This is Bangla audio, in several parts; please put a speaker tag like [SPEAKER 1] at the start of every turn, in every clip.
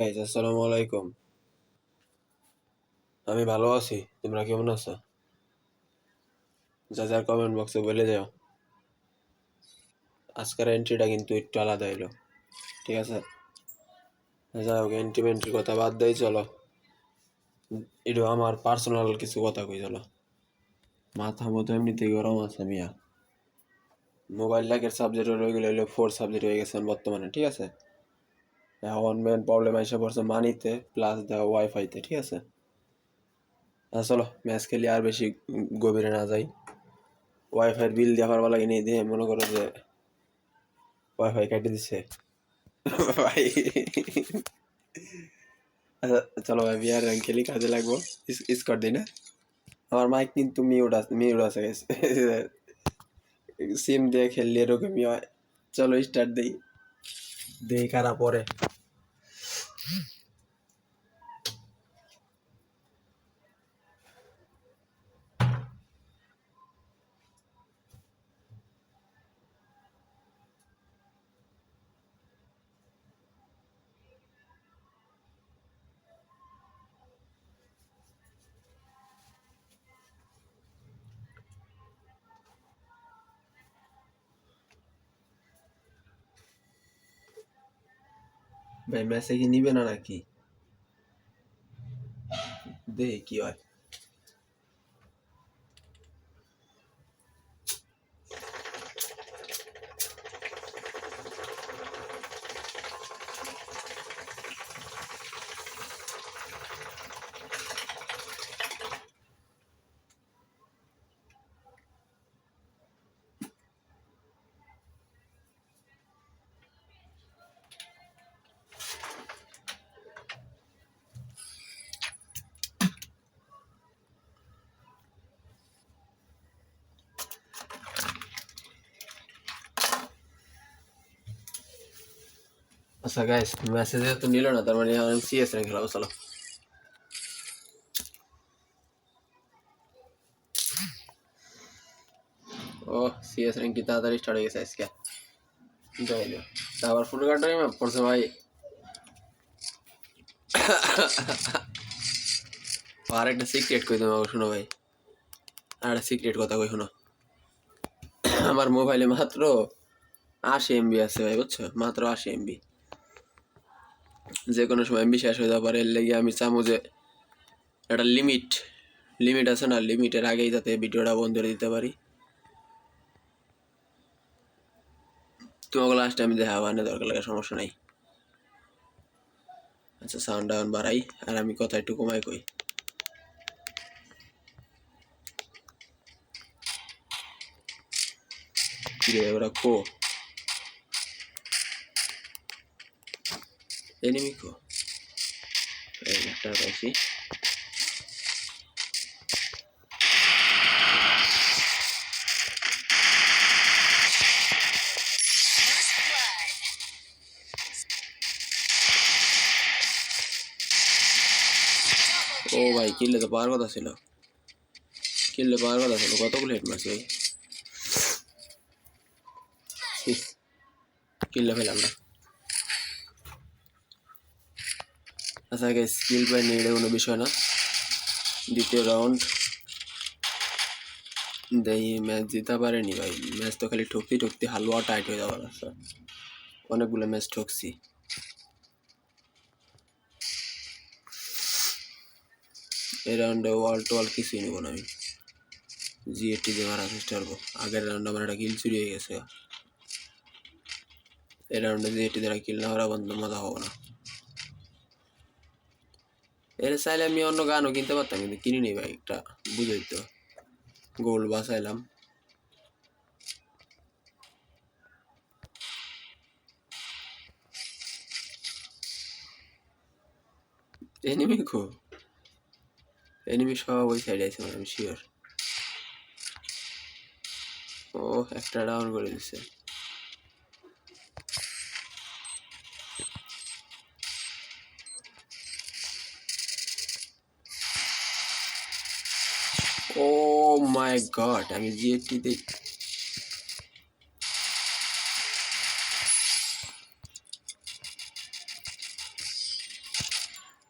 [SPEAKER 1] গাইজ আসসালামু আলাইকুম। আমি ভালো আছি, তোমরা কেমন আছো? যা যার কমেন্ট বক্সে বলে যাও। আজকের এন্ট্রিটা কিন্তু একটু আলাদা এলো ঠিক আছে? যাই হোক এন্ট্রি মেন্ট্রির কথা বাদ দেই, চলো। একটু আমার পার্সোনাল কিছু কথা কই, চলো। মাথা মতো এমনিতেই গরম আছে, মিয়া। মোবাইল লাগের সাবজেক্ট রয়ে গেলে হলো ফোর সাবজেক্ট হয়ে গেছে বর্তমানে, ঠিক আছে? এখন মেন প্রবলেম এসে পড়ছে মানিতে প্লাস দেওয়া ওয়াইফাইতে ঠিক আছে? চলো ম্যাচ খেলি আর বেশি গভীরে না যাই। ওয়াইফাইয়ের বিল দেওয়ার বেলা নিয়ে দিয়ে মনে করো যে ওয়াইফাই কেটে দিচ্ছে ভাই। আচ্ছা চলো ভাই বিয়ার র্যাঙ্ক খেলি, কাজে লাগবো। স্কট দিই না? আমার মাইক কিন্তু মিউট আছে মিউট আছে সিম দিয়ে খেললে এরকমই হয়। চলো স্টার্ট দিই। দেই কারা পরে? ভাই ম্যাচে কি নিবে না নাকি দেখি কি হয় আচ্ছা গাইস মেসেজ তো নিল না তার মানে আমি সিএস র্যাঙ্ক খেলাবো চলো ও সিএস র্যাঙ্ক কি তাড়াতাড়ি স্টার্ট হয়ে গেছে আজকে যাই না আবার ফুল কাটার ম্যাপ পড়ছে ভাই আর একটা সিক্রেট কই তোমাকে শোনো ভাই আর একটা সিক্রেট কথা কই শোনো আমার মোবাইলে মাত্র আশি এমবি আছে ভাই বুঝছ মাত্র আশি এমবি যে কোনো সময় শেষ হয়ে যাওয়ার এর লেগে আমি চামু যে একটা লিমিট লিমিট আছে না লিমিটের আগেই যাতে ভিডিওটা বন্ধ করে দিতে পারি। তোমাকে লাস্ট টাইম দেখা মানে দরকার লাগে সমস্যা নাই। আচ্ছা সাউন্ড ডাউন বাড়াই, আর আমি কথা একটু কমাই কই। ওরা কো? Enemy ko এই একটা পাইছি ও ভাই কিনলে তো পাওয়ার কথা ছিল কিনলে পাওয়ার কথা ছিল কতগুলো হেড মারছে ভাই কিনলে ফেলাম না আচ্ছা আগে স্কিল নিয়ে এটা কোনো বিষয় না। দ্বিতীয় রাউন্ড দেই ম্যাচ জিতে পারেনি ভাই। ম্যাচ তো খালি ঠকতে ঠকতে হালুয়া টাইট হয়ে যাওয়ার আছে অনেকগুলো ম্যাচ ঠকছি। এই রাউন্ডে ওয়াল টোয়াল কিছুই নেব না আমি। জিএটি দিয়ে মারার চেষ্টা করব আগের রাউন্ডে আমার একটা কিল চুরি হয়ে গেছে। এই রাউন্ডে জিএটি দ্বারা কিল না হারা বন্ধ, মজা হব না। এর চাইলে আমি অন্য গানও কিনতে পারতাম, কিন্তু কিনিনি ভাই, একটা বুঝেই তো। গোল্ড বাসাইলাম এনিমি খো এনিমি সব ওই সাইডে আছে আমি শিওর ও, একটা ডাউন করে দিচ্ছে ও মাই গড আমি জিএফটিতে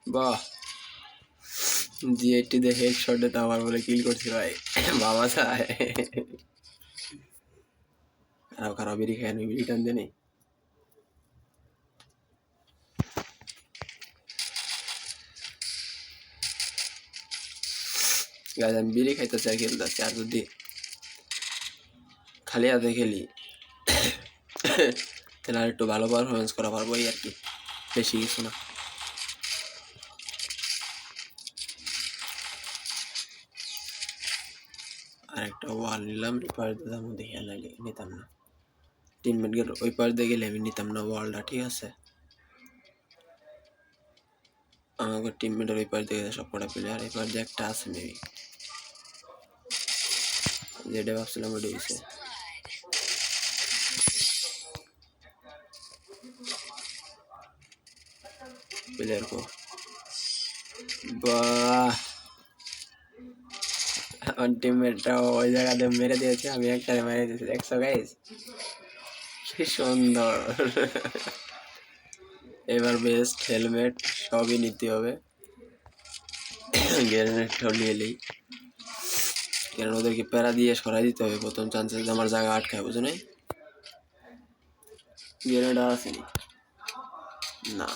[SPEAKER 1] বাহ। জি এইটি দিয়ে হেড শটে তো আমার বলে কিল করছি ভাই। বাবা চায় খারাপ খারাপ বিড়ি খায় নি বিড়ি টান দেনি গাছ আমি বিড়ি খাইতে চাই খেলতেছি আর যদি খালি হাতে খেলি তাহলে আর একটু ভালো পারফরমেন্স করা পারব এই আর কি বেশি কিছু না আর একটা ওয়াল নিলাম রিপার দাম দেখে নাইলে নিতাম না টিমমেট গেল ওই পার দিয়ে গেলে আমি নিতাম না ওয়ালটা ঠিক আছে আমাকে টিমমেটের ওই পার দিয়ে সব কটা প্লেয়ার এই পার দিয়ে একটা আছে মেবি যেটা ভাবছিলাম ওটা হয়েছে প্লেয়ার কো। বাহ! টিমমেটটা ওই জায়গাতে মেরে দিয়েছে, আমি একটা মেরে দিয়েছি, দেখছ গাইস কি সুন্দর। এবার বেস্ট হেলমেট সবই নিতে হবে। গ্রেনেডটাও নিয়ে এলেই কারণ ওদেরকে প্যারা দিয়ে সরাই দিতে হবে? প্রথম চান্সেস আমার জায়গা আটকায়, বুঝো নাই? গ্রেনেড আসেনি না।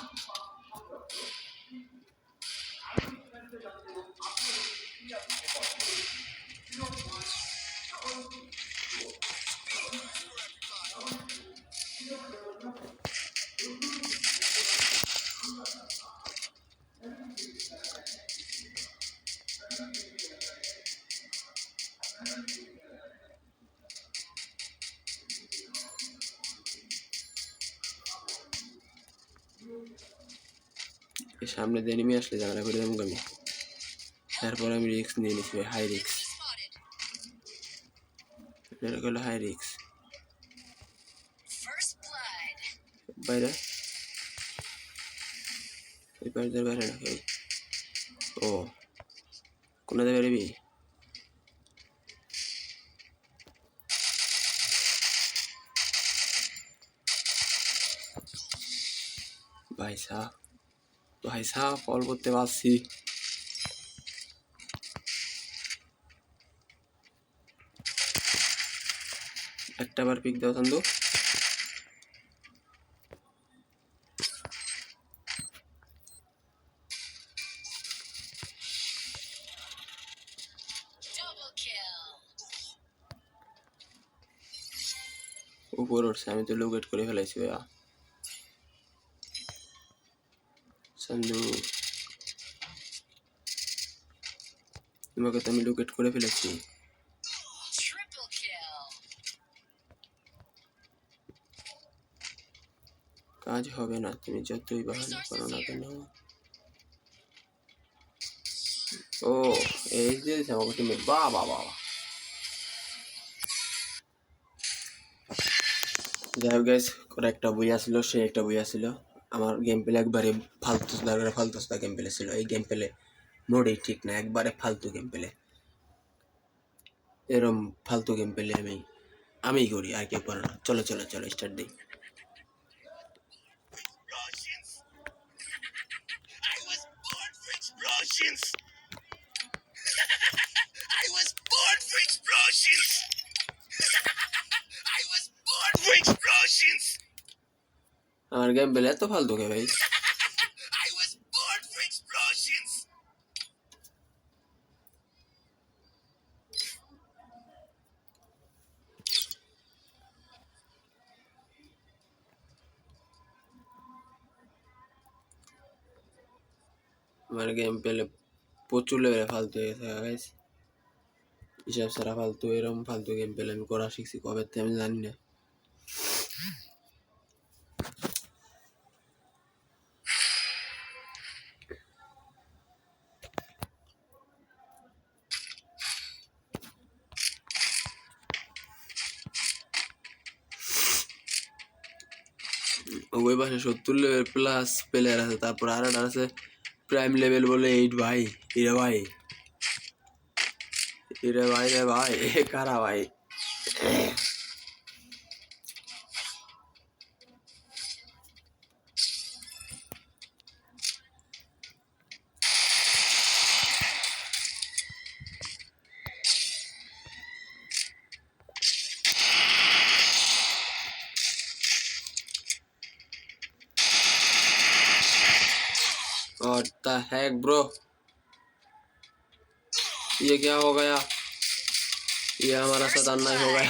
[SPEAKER 1] সামনে দিয়ে নেমে আসলে ঝামেলা করে দেবো আমি তারপর আমি রিক্স নিয়ে নিচ্ছি হাই রিক্স এটা হলো হাই রিক্স. বাইরে? এই বাইরে বাইরে না ও কোনটা বেরোবি? ভাই সাহ। ভাই সাহ ফল করতে পারছি একটা বার পিক দাও চান্দু. উপর উঠছে, আমি তো লোকেট করে ফেলাইছি ভাইয়া তোমাকে তো আমি লোকেট করে ফেলেছি। কাজ হবে না তুমি যতই বাহানা করো না কেন? ও এই যে আমাকে টিমে বা বা বা। যাই হোক গাইস করে একটা বই আসছিল সে একটা বই আসছিল আমার গেম প্লে একবারে ফালতু দরকার ফালতু গেম প্লে ছিল। এই গেম প্লে মোডেই ঠিক না, একবারে ফালতু গেম পেলে এরম ফালতু গেম পেলে আমি আমি করি আর কেউ পারে না। চলো চলো চলো স্টার্ট দিই। আমার গেম বেলে এত ফালতু কে ভাই? আমার গেম পেলে প্রচুর লেভেলে ফালতু হয়ে গেছে গাইস হিসাব ছাড়া ফালতু এরকম ফালতু গেম পেলে আমি করা শিখছি কবে থেকে আমি জানি না ওই পাশে সত্তর লেভেল প্লাস প্লেয়ার আছে তারপর আর একটা আছে প্রাইম লেভেল বলে এইট ভাই এরা ভাই এরা ভাই রে ভাই কারা ভাই? और द हैक ब्रो ये क्या हो गया ये हमारा साथ अन्याय हो गया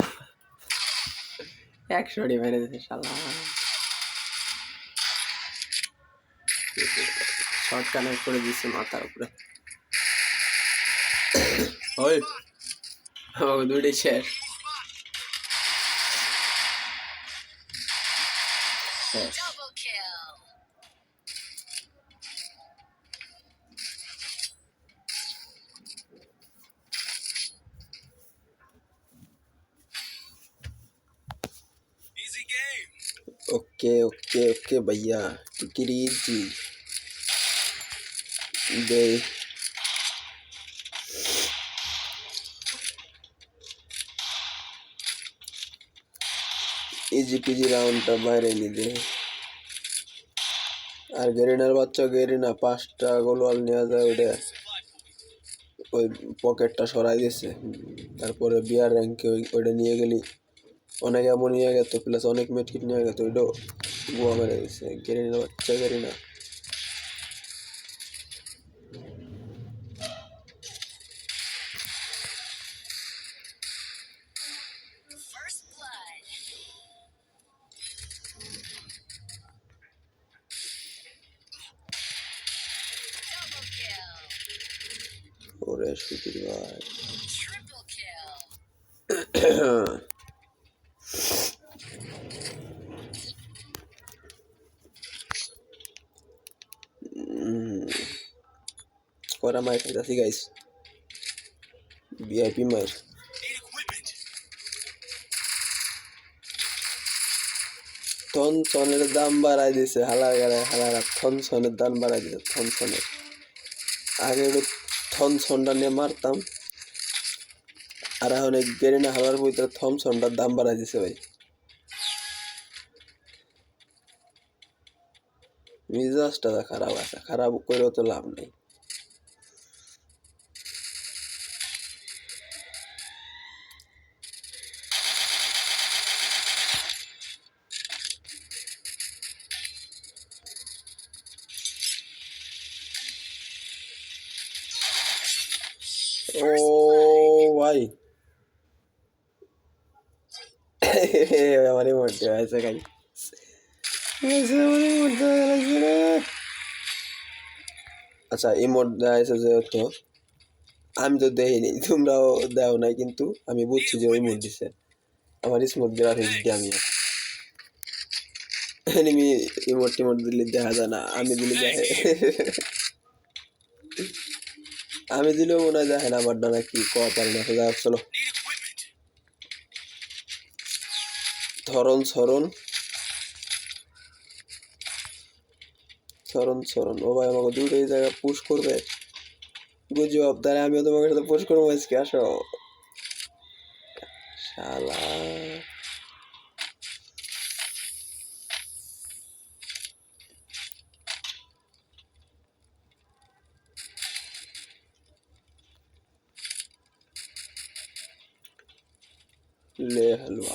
[SPEAKER 1] एक छोड़ी मेरे से शाला শর্ট কানেক্ট করে দিচ্ছে মাথার উপরে ওই আমাকে দুইটাই শেষ শেষ ओके ओके ओके भैया टिकरी जी दे ইজি পিজি রাউন্ডটা বাইরে নিলে আর গেরিনার বাচ্চা গেরিনা পাঁচটা গোলওয়াল নেওয়া যায় ওইটা ওই পকেটটা সরাই দিয়েছে তারপরে বিয়ার র্যাঙ্কে ওই ওইটা নিয়ে গেলি অনেক এমন নিয়ে গেত প্লাস অনেক মেটকিট নিয়ে গেত ওইটাও গোয়া মেরে দিয়েছে গেরিনা বাচ্চা গেরিনা
[SPEAKER 2] First blood. Double kill.
[SPEAKER 1] ওরে সুতির ভাই খাইতাছি গাইস ভিআইপি মায়ের থনসনের দাম বাড়াই দিছে, হালা গাড়ায় হালারা থনসনের দাম বাড়াই দিছে থনসনের আগে থনসনটা নিয়ে মারতাম। আর এখন এই গেরিনা হালার ভিতরে থমসনটার দাম বাড়াই দিছে ভাই। মিজাজটা খারাপ আছে, খারাপ করেও তো লাভ নেই। আমারই মরতে হয়েছে খাই আচ্ছা এই মোট দেওয়া হয়েছে যেহেতু আমি তো দেখিনি তোমরাও দেও নাই কিন্তু আমি বুঝছি যে ওই মোট দিছে আমার স্মুথ গ্রাফিক্স দিয়ে আমি এনিমি ইমোট টিমোট দিলে দেখা যায় না আমি দিলে দেখে আমি দিলেও মনে হয় দেখে না আমার ডানা কি কোয়া পারি না চলো ধরন সরণ সরণ সরণ ও ভাই আমাকে দুটোই জায়গা পুশ করবে। গুজব তাহলে আমিও তোমাকে সাথে পুশ করব আজকে, আসো। শালা। লে হালুয়া।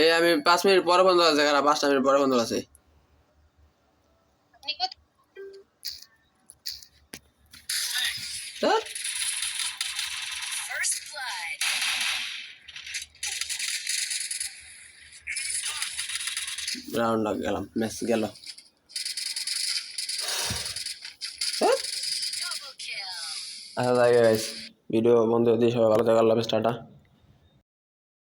[SPEAKER 1] এই আমি পাঁচ মিনিট পরে বন্ধ আছে খারাপ পাঁচটা মিনিট পরে বন্ধ আছে. রাউন্ড গেলাম ম্যাচ গেল. আচ্ছা ভিডিও বন্ধু দিয়ে সবাই ভালো থাকো, আল্লাহ টাটা